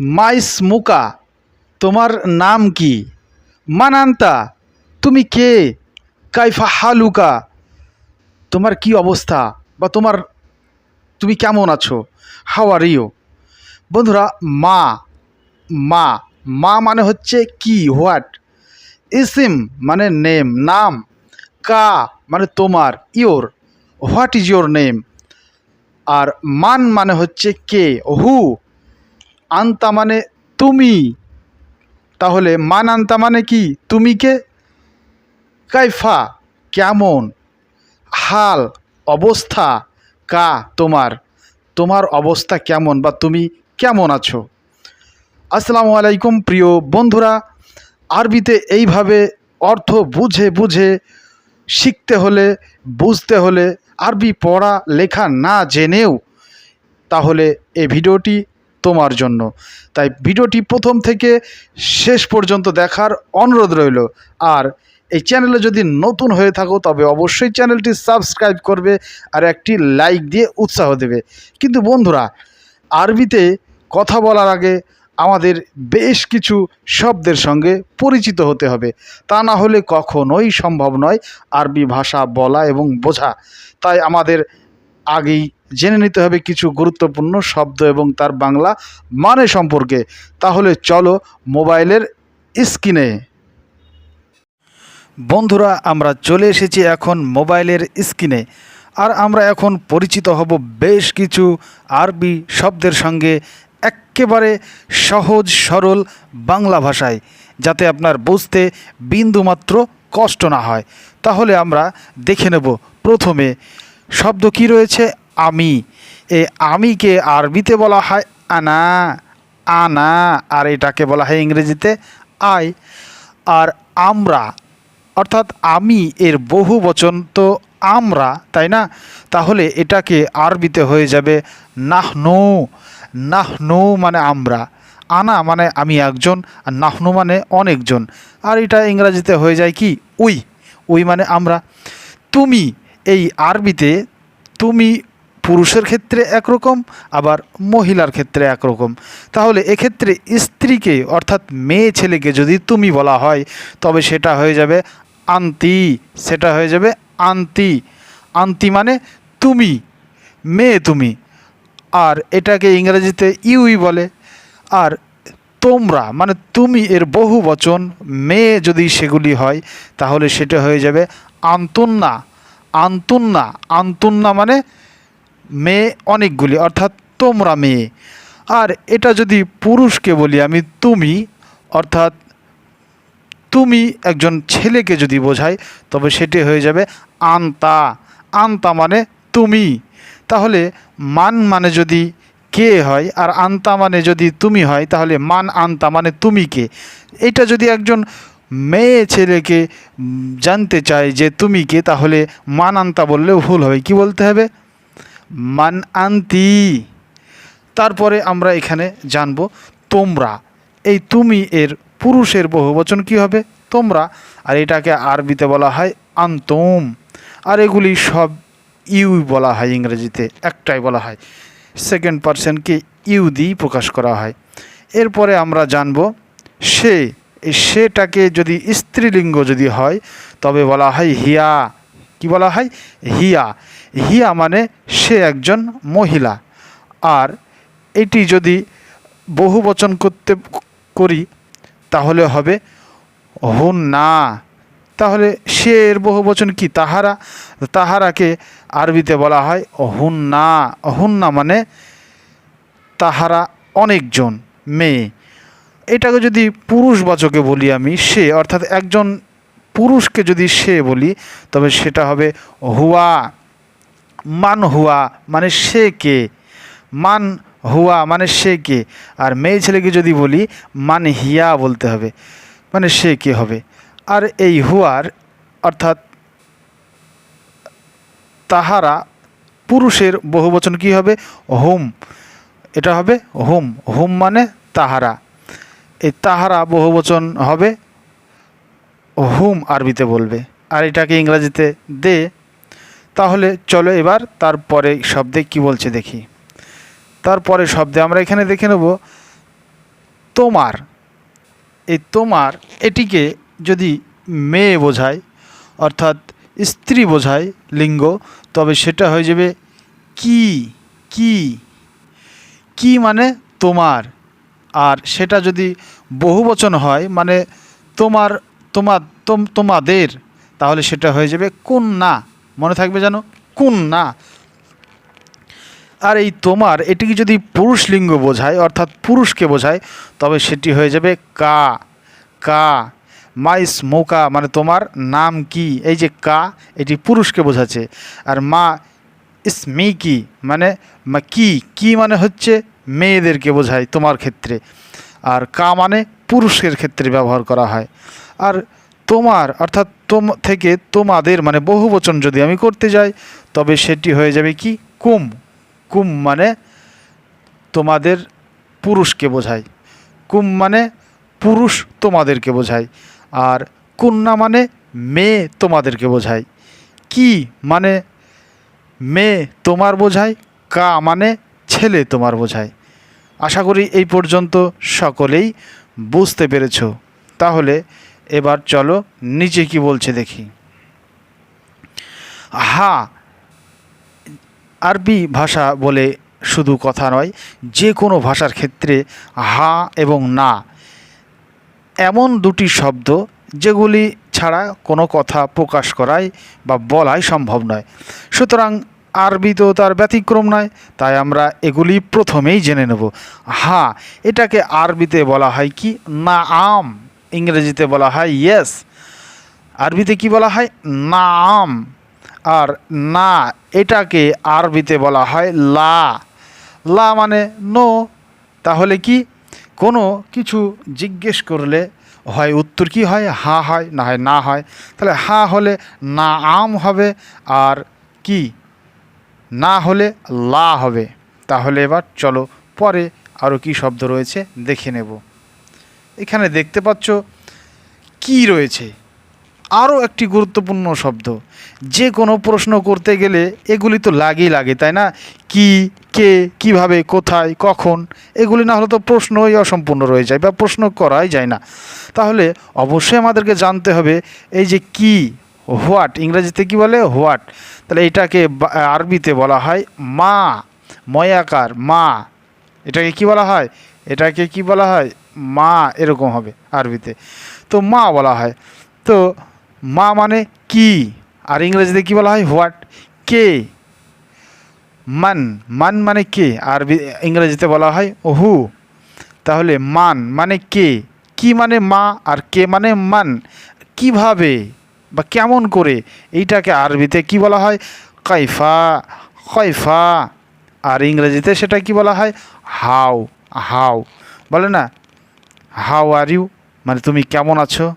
মাইস মুকা, তোমার নাম কি? মানান্তা, তুমি কে? কাইফা হালুকা, তোমার কি অবস্থা? বা তোমার, তুমি কেমন আছো? হাও আর ইউ বন্ধুরা, মা মা মা মানে হচ্ছে কি হোয়াট ইসিম মানে নেম, নাম। কা মানে তোমার your what is your name আর মান মানে হচ্ছে কে হু আন্তা মানে তুমি। তাহলে মান আন্তা মানে কি? তুমি কে? কাইফা, কেমন? হাল, অবস্থা, কা, তোমার। তোমার অবস্থা কেমন বা তুমি কেমন আছো? আসসালামু আলাইকুম প্রিয় বন্ধুরা, আরবিতে এইভাবে অর্থ বুঝে বুঝে শিখতে হলে, বুঝতে হলে আরবি পড়া, লেখা না জেনেও তাহলে এই ভিডিওটি তোমার জন্য। তাই ভিডিওটি প্রথম থেকে শেষ পর্যন্ত দেখার অনুরোধ রইল। আর এই চ্যানেলে যদি নতুন হয়ে থাকো, তবে অবশ্যই চ্যানেলটি সাবস্ক্রাইব করবে আর একটি লাইক দিয়ে উৎসাহ দেবে। কিন্তু বন্ধুরা, আরবিতে কথা বলার আগে আমাদের বেশ কিছু শব্দের সঙ্গে পরিচিত হতে হবে। তা না হলে কখনোই সম্ভব নয় আরবি ভাষা বলা এবং বোঝা। তাই আমাদের আগেই জেনে নিতে হবে কিছু গুরুত্বপূর্ণ শব্দ এবং তার বাংলা মানে সম্পর্কে। তাহলে চলো মোবাইলের স্ক্রিনে। বন্ধুরা, আমরা চলে এসেছি এখন মোবাইলের স্ক্রিনে। আর আমরা এখন পরিচিত হব বেশ কিছু আরবি শব্দের সঙ্গে একেবারে সহজ সরল বাংলা ভাষায়, যাতে আপনার বুঝতে বিন্দুমাত্র কষ্ট না হয়। তাহলে আমরা দেখে নেব প্রথমে শব্দ কি রয়েছে আমি। এ আমিকে আরবিতে বলা হয় আনা আনা, আর এটাকে বলা হয় ইংরেজিতে আই, আর আমরা। অর্থাৎ আমি এর বহু বচন তো আমরা, তাই না? তাহলে এটাকে আরবিতে হয়ে যাবে নাহনু। নাহনু মানে আমরা। আনা মানে আমি একজন, আর নাহনু মানে অনেকজন। আর এটা ইংরাজিতে হয়ে যায় কি? উই। উই মানে আমরা। তুমি, এই আরবিতে তুমি পুরুষের ক্ষেত্রে একরকম, আবার মহিলার ক্ষেত্রে একরকম। তাহলে এক্ষেত্রে স্ত্রীকে, অর্থাৎ মেয়ে ছেলেকে যদি তুমি বলা হয়, তবে সেটা হয়ে যাবে আন্তি সেটা হয়ে যাবে আন্তি আন্তি মানে তুমি, মেয়ে তুমি। আর এটাকে ইংরেজিতে ইউই বলে। আর তোমরা মানে তুমি এর বহু বচন, মেয়ে যদি সেগুলি হয়, তাহলে সেটা হয়ে যাবে আন্তুন্না। আন্তুন্না আন্তুন্না মানে মেয়ে অনেকগুলি, অর্থাৎ তোমরা মেয়ে। আর এটা যদি পুরুষকে বলি আমি, তুমি, অর্থাৎ তুমি একজন ছেলেকে যদি বোঝাই, তবে সেটি হয়ে যাবে আন্তা। আন্তা মানে তুমি। তাহলে মান মানে যদি কে হয়, আর আন্তা মানে যদি তুমি হয়, তাহলে মান আন্তা মানে তুমি কে? এটা যদি একজন মেয়ে ছেলেকে জানতে চায় যে তুমি কে, তাহলে মান আন্তা বললেও ভুল হবে। কি বলতে হবে? মান আন্তি। তারপরে আমরা এখানে জানব তোমরা। এই তুমি এর পুরুষের বহুবচন কি হবে? তোমরা। আর এটাকে আরবিতে বলা হয় আন্তম। আর এগুলি সব ইউ বলা হয় ইংরেজিতে, একটাই বলা হয়। সেকেন্ড পার্সনকে ইউ দিয়েই প্রকাশ করা হয়। এরপরে আমরা জানব সে। সেটাকে যদি স্ত্রীলিঙ্গ যদি হয়, তবে বলা হয় হিয়া। কি বলা হয়? হিয়া। হিয়া মানে সে একজন মহিলা। আর এটি যদি বহু বচন করতে, করি, তাহলে হবে হুন না তাহলে সে এর বহু বচন কি? তাহারা, তাহারাকে আরবিতে বলা হয় হুন্না। হুন্না মানে তাহারা অনেকজন, মেয়ে। এটাকে যদি পুরুষ পুরুষবাচকে বলি আমি, সে অর্থাৎ একজন পুরুষকে যদি সে বলি, তবে সেটা হবে হুয়া। মান হুয়া মানে সে কে? মান হুয়া মানে সে কে? আর মেয়ে ছেলেকে যদি বলি, মান হিয়া বলতে হবে মানে সে কে হবে? আর এই হুয়ার, অর্থাৎ তাহারা পুরুষের বহুবচন কি হবে? হোম। এটা হবে হোম। হোম মানে তাহারা। এই তাহারা বহুবচন হবে হুম আরবিতে বলবে। আর এটাকে ইংরাজিতে দে। তাহলে চলো এবার তারপরে শব্দে কি বলছে দেখি। তারপরে শব্দে আমরা এখানে দেখে নেব, তোমার। এই তোমার এটিকে যদি মেয়ে বোঝায়, অর্থাৎ স্ত্রী বোঝায় লিঙ্গ, তবে সেটা হয়ে যাবে কি কি। কি মানে তোমার। আর সেটা যদি বহুবচন হয় মানে তোমার তোমার তোম তোমাদের, তাহলে সেটা হয়ে যাবে কোন না মনে থাকবে যেন কোন না আর এই তোমার, এটিকে যদি পুরুষ লিঙ্গ বোঝায়, অর্থাৎ পুরুষকে বোঝায়, তবে সেটি হয়ে যাবে কা। কা। মাইস মৌকা মানে তোমার নাম কি? এই যে কা, এটি পুরুষকে বোঝাচ্ছে। আর মা ইসমি কি মানে কি? কি মানে হচ্ছে মেয়েদেরকে বোঝায় তোমার ক্ষেত্রে। আর কা মানে পুরুষের ক্ষেত্রে ব্যবহার করা হয়। আর তোমার, অর্থাৎ তোম, থেকে তোমাদের মানে বহু বচন যদি আমি করতে যাই, তবে সেটি হয়ে যাবে কি? কুম। কুম মানে তোমাদের পুরুষকে বোঝায়। কুম মানে পুরুষ তোমাদেরকে বোঝায়। আর কন্যা মানে মেয়ে তোমাদেরকে বোঝায়। কি মানে মেয়ে তোমার বোঝায়, কা মানে ছেলে তোমার বোঝায়। আশা করি এই পর্যন্ত সকলেই বুঝতে পেরেছ। তাহলে এবার চলো নিচে কি বলছে দেখি। হা আরবি ভাষা বলে শুধু কথা নয়, যে কোনো ভাষার ক্ষেত্রে হা এবং না এমন দুটি শব্দ যেগুলি ছাড়া কোনো কথা প্রকাশ করাই বা বলাই সম্ভব নয়। সুতরাং আরবি তো তার ব্যতিক্রম নয়, তাই আমরা এগুলি প্রথমেই জেনে নেব। হা এটাকে আরবিতে বলা হয় কি? না আম ইংরেজিতে বলা হয় ইয়েস আরবিতে কি বলা হয়? নাম। আর না, এটাকে আরবিতে বলা হয় লা। লা মানে নো, তাহলে কি? কোনো কিছু জিজ্ঞেস করলে হয় উত্তর কি হয়? হা হয়, না হয় না হয়। তাহলে হা হলে না আম হবে আর কি? না হলে লা হবে। তাহলে এবার চলো পরে আরও কি শব্দ রয়েছে দেখে নেব। এখানে দেখতে পাচ্ছ কি রয়েছে। আরও একটি গুরুত্বপূর্ণ শব্দ। যে কোনো প্রশ্ন করতে গেলে এগুলি তো লাগেই লাগে, তাই না? কি, কে, কীভাবে, কোথায়, কখন, এগুলি না হলে তো প্রশ্নই অসম্পূর্ণ রয়ে যায় বা প্রশ্ন করাই যায় না। তাহলে অবশ্যই আমাদেরকে জানতে হবে, এই যে কি, হোয়াট, ইংরেজিতে কি বলে হোয়াট? তাহলে এটাকে আরবিতে বলা হয় মা ময়াকার মা। এটাকে কি বলা হয়? এটাকে কি বলা হয়? মা এরকম হবে আরবিতে। তো মা বলা হয়। তো মা মানে কি? আর ইংরেজিতে কি বলা হয়? হোয়াট কে? মান। মান মানে কে? আর ইংরেজিতে বলা হয় হু তাহলে মান মানে কে? কি মানে মা আর কে মানে মান? কীভাবে বা কেমন করে? এইটাকে আরবিতে কি বলা হয়? কাইফা। কয়ফা আর ইংরেজিতে সেটা কি বলা হয়? হাউ হাউ বলে না? How are you? মানে তুমি কেমন আছো?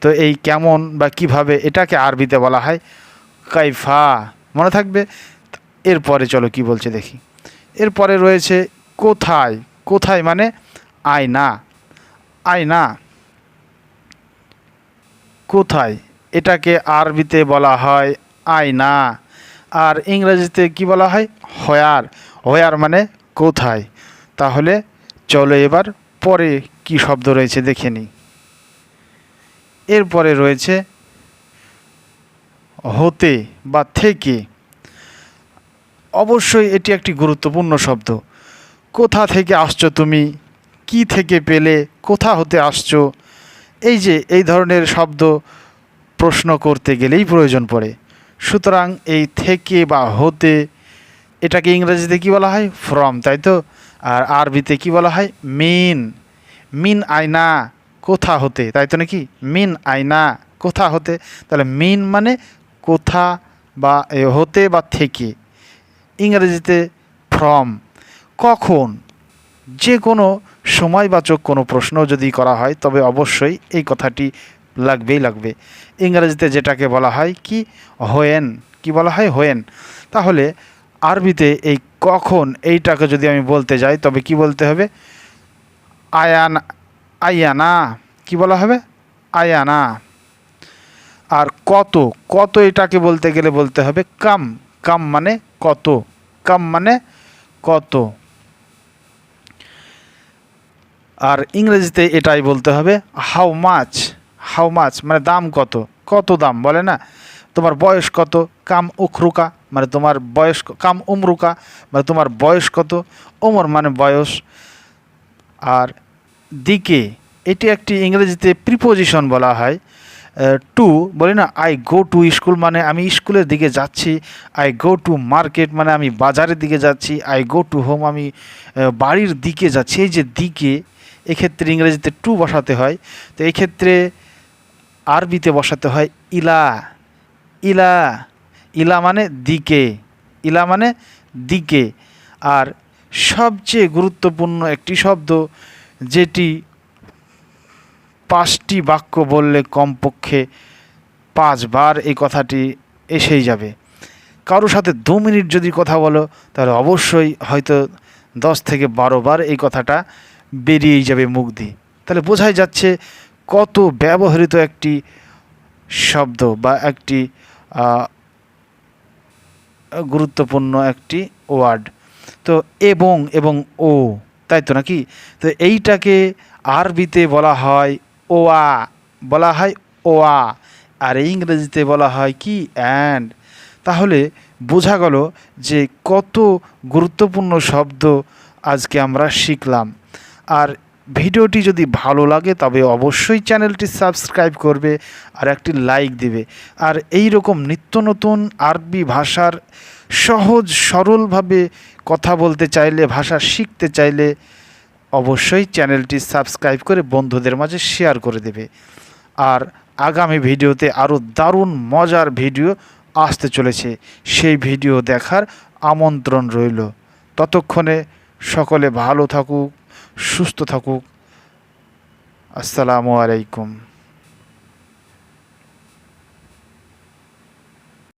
তো এই কেমন বা কীভাবে এটাকে আরবিতে বলা হয় কাইফা, মনে থাকবে? এরপরে চলো কি বলছে দেখি। এরপরে রয়েছে কোথায়? কোথায় মানে আয়না। আয়না। কোথায়? এটাকে আরবিতে বলা হয় আয়না। আর ইংরেজিতে কি বলা হয়? হয়ার। হয়ার মানে কোথায়? তাহলে চলো এবার পরে কি শব্দ রয়েছে দেখে নিই। এরপরে রয়েছে, হতে বা থেকে। অবশ্যই এটি একটি গুরুত্বপূর্ণ শব্দ। কোথা থেকে আসছো তুমি? কি থেকে পেলে? কোথা হতে আসছো? এই যে, এই ধরনের শব্দ প্রশ্ন করতে গেলেই প্রয়োজন পড়ে। সুতরাং এই থেকে বা হতে, এটাকে ইংরেজিতে কি বলা হয়? ফ্রম তাই তো? আর আরবিতে কি বলা হয়? মিন মিন আয়না কোথা হতে? তাই তো নাকি? মিন আয়না কোথা হতে? তাহলে মিন মানে কোথা বা হতে বা থেকে। ইংরেজিতে ফ্রম কখন? যে কোনো সময়বাচক কোনো প্রশ্ন যদি করা হয়, তবে অবশ্যই এই কথাটি লাগবেই লাগবে। ইংরেজিতে যেটাকে বলা হয় কি? হোয়েন কি বলা হয়? হোয়েন তাহলে আরবিতে এই কখন এইটাকে যদি আমি বলতে যাই, তবে কি বলতে হবে? আয়ান, আয়ানা, কি বলা হবে? আয়ানা। আর কত কত এটাকে বলতে গেলে বলতে হবে কাম। কাম মানে কত। কাম মানে কত। আর ইংরেজিতে এটাই বলতে হবে হাউ মাছ হাউ মাছ মানে দাম কত। কত দাম বলে না? তোমার বয়স কত? কাম উখরুকা মানে তোমার বয়স কাম উমরুকা মানে তোমার বয়স কত? ওমর মানে বয়স। আর দিকে, এটি একটি ইংরেজিতে প্রিপোজিশন বলা হয় টু বলি না আই গো টু স্কুল মানে আমি স্কুলের দিকে যাচ্ছি আই গো টু মার্কেট মানে আমি বাজারের দিকে যাচ্ছি আই গো টু হোম আমি বাড়ির দিকে যাচ্ছি। এই যে দিকে, এক্ষেত্রে ইংরেজিতে টু বসাতে হয়, তো এই ক্ষেত্রে আরবিতে বসাতে হয় ইলা ইলা ইলা মানে দিকে, ইলা মানে দিকে। আর সবচেয়ে গুরুত্বপূর্ণ একটি শব্দ, যেটি পাঁচটি বাক্য বললে কমপক্ষে পাঁচবার এই কথাটি এসেই যাবে। কারোর সাথে দু মিনিট যদি কথা বলো, তাহলে অবশ্যই হয়তো দশ থেকে বারো বার এই কথাটা বেরিয়েই যাবে মুখ দিয়ে। তাহলে বোঝাই যাচ্ছে কত ব্যবহৃত একটি শব্দ বা একটি গুরুত্বপূর্ণ একটি ওয়ার্ড। তো এবং এবং ও, তাই তো নাকি? তো এইটাকে আরবিতে বলা হয় ওয়া, বলা হয় ওয়া, আর ইংরেজিতে বলা হয় কি? অ্যান্ড। তাহলে বোঝা গেল যে কত গুরুত্বপূর্ণ শব্দ আজকে আমরা শিখলাম। আর ভিডিওটি যদি ভালো লাগে তবে অবশ্যই চ্যানেলটি সাবস্ক্রাইব করবে আর একটি লাইক দেবে। আর এই রকম নিত্য নতুন আরবি ভাষার সহজ, সরলভাবে কথা বলতে চাইলে, ভাষা শিখতে চাইলে অবশ্যই চ্যানেলটি সাবস্ক্রাইব করে বন্ধুদের মাঝে শেয়ার করে দেবে। আর আগামী ভিডিওতে আরও দারুণ মজার ভিডিও আসতে চলেছে। সেই ভিডিও দেখার আমন্ত্রণ রইল। ততক্ষণে সকলে ভালো থাকুক, সুস্থ থাকুক। আসসালামু আলাইকুম।